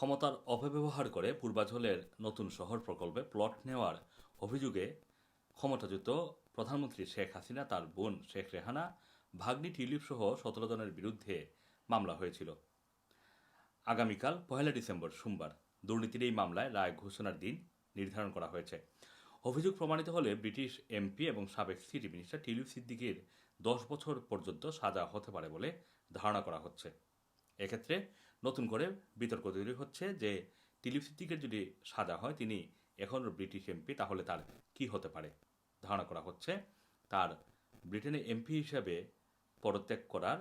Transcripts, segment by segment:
ক্ষমতার অপব্যবহার করে পূর্বাঞ্চলের নতুন শহর প্রকল্পে প্লট নেওয়ার অভিযোগে ক্ষমতাচ্যুত প্রধানমন্ত্রী শেখ হাসিনা, তার বোন শেখ রেহানা, ভাগ্নি টিউলিপ সহ সতেরো জনের বিরুদ্ধে মামলা হয়েছিল। আগামীকাল পহেলা ডিসেম্বর সোমবার দুর্নীতির এই মামলায় রায় ঘোষণার দিন নির্ধারণ করা হয়েছে। অভিযোগ প্রমাণিত হলে ব্রিটিশ এমপি এবং সাবেক সিটি মিনিস্টার টিউলিপ সিদ্দিকির দশ বছর পর্যন্ত সাজা হতে পারে বলে ধারণা করা হচ্ছে। এক্ষেত্রে নতুন করে বিতর্ক তৈরি হচ্ছে যে টিলিপ সিদ্দিকের যদি সাজা হয় তিনি এখনও ব্রিটিশ এমপি, তাহলে তার কি হতে পারে? ধারণা করা হচ্ছে তার ব্রিটেনে এমপি হিসেবে পদত্যাগ করার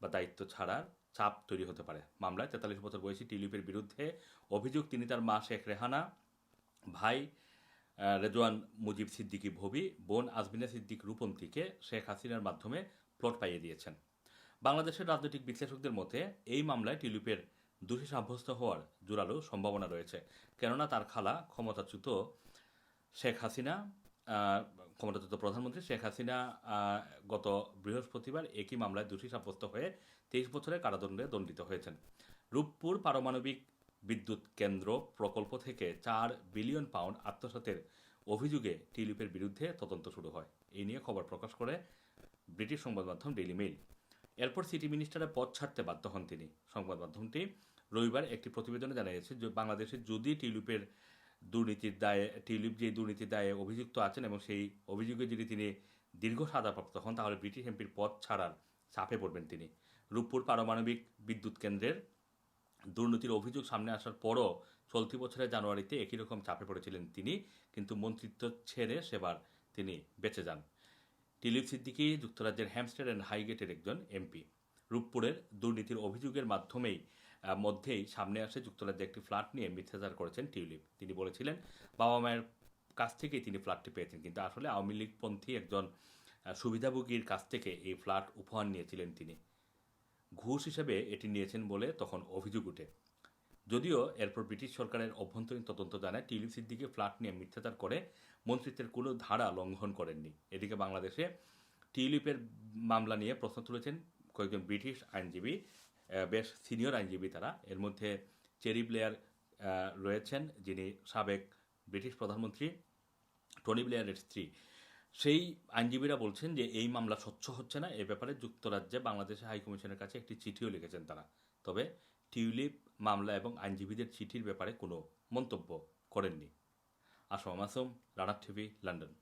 বা দায়িত্ব ছাড়ার চাপ তৈরি হতে পারে। মামলায় তেতাল্লিশ বছর বয়সী টিলিপের বিরুদ্ধে অভিযোগ, তিনি তার মা শেখ রেহানা, ভাই রেজওয়ান মুজিব সিদ্দিকী ভবি, বোন আজমিনা সিদ্দিক রূপন্তীকে শেখ হাসিনার মাধ্যমে প্লট পাইয়ে দিয়েছেন। বাংলাদেশের রাজনৈতিক বিশ্লেষকদের মতে, এই মামলায় টিলিপের দোষী সাব্যস্ত হওয়ার জোরালো সম্ভাবনা রয়েছে। কেননা তার খালা ক্ষমতাচ্যুত শেখ হাসিনা ক্ষমতাচ্যুত প্রধানমন্ত্রী শেখ হাসিনা গত বৃহস্পতিবার একই মামলায় দোষী সাব্যস্ত হয়ে তেইশ বছরের কারাদণ্ডে দণ্ডিত হয়েছেন। রূপপুর পারমাণবিক বিদ্যুৎ কেন্দ্র প্রকল্প থেকে চার বিলিয়ন পাউন্ড আত্মসাতের অভিযোগে টিলিপের বিরুদ্ধে তদন্ত শুরু হয়। এই নিয়ে খবর প্রকাশ করে ব্রিটিশ সংবাদ মাধ্যম ডেইলি মেইল। এরপর সিটি মিনিস্টারের পদ ছাড়তে বাধ্য হন তিনি। সংবাদ মাধ্যমটি রবিবার একটি প্রতিবেদনে জানিয়েছে যে, বাংলাদেশে যদি টিউলিপের দুর্নীতির দায়ে, টিউলিপ যে দুর্নীতির দায়ে অভিযুক্ত আছেন এবং সেই অভিযোগে যদি তিনি দীর্ঘ সাজাপ্রাপ্ত হন, তাহলে ব্রিটিশ এমপির পদ ছাড়ার চাপে পড়বেন তিনি। রূপপুর পারমাণবিক বিদ্যুৎ কেন্দ্রের দুর্নীতির অভিযোগ সামনে আসার পরও চলতি বছরের জানুয়ারিতে একই রকম চাপে পড়েছিলেন তিনি, কিন্তু মন্ত্রিত্ব ছেড়ে সেবার তিনি বেঁচে যান। টিলিপ সিদ্দিকি যুক্তরাজ্যের হ্যামস্টার অ্যান্ড হাইগেটের একজন এমপি। রূপপুরের দুর্নীতির অভিযোগের মাধ্যমেই মধ্যেই সামনে আসে যুক্তরাজ্যে একটি ফ্ল্যাট নিয়ে মিথ্যাচার করেছেন টিউলিপ। তিনি বলেছিলেন, বাবা মায়ের কাছ থেকেই তিনি ফ্ল্যাটটি পেয়েছেন, কিন্তু আসলে আওয়ামী লীগপন্থী একজন সুবিধাভোগীর কাছ থেকে এই ফ্ল্যাট উপহার নিয়েছিলেন তিনি। ঘুষ হিসেবে এটি নিয়েছেন বলে তখন অভিযোগ ওঠে যদিও এরপর ব্রিটিশ সরকারের অভ্যন্তরীণ তদন্ত জানায় টিউলিপ সিদ্দিকে ফ্ল্যাট নিয়ে মিথ্যাচার করে মন্ত্রিত্বের কোনো ধারা লঙ্ঘন করেননি। এদিকে বাংলাদেশে টিউলিপের মামলা নিয়ে প্রশ্ন তুলেছেন কয়েকজন ব্রিটিশ আইনজীবী বেশ সিনিয়র আইনজীবী তারা। এর মধ্যে চেরি ব্লেয়ার রয়েছেন যিনি সাবেক ব্রিটিশ প্রধানমন্ত্রী, টনি ব্লেয়ারের স্ত্রী। সেই আইনজীবীরা বলছেন যে এই মামলা স্বচ্ছ হচ্ছে না। এ ব্যাপারে যুক্তরাজ্যে বাংলাদেশের হাইকমিশনের কাছে একটি চিঠিও লিখেছেন তারা। তবে টিউলিপ মামলা এবং আইনজীবীদের চিঠির ব্যাপারে কোনো মন্তব্য করেননি। আসম মাসুম রানার টিভি লন্ডন।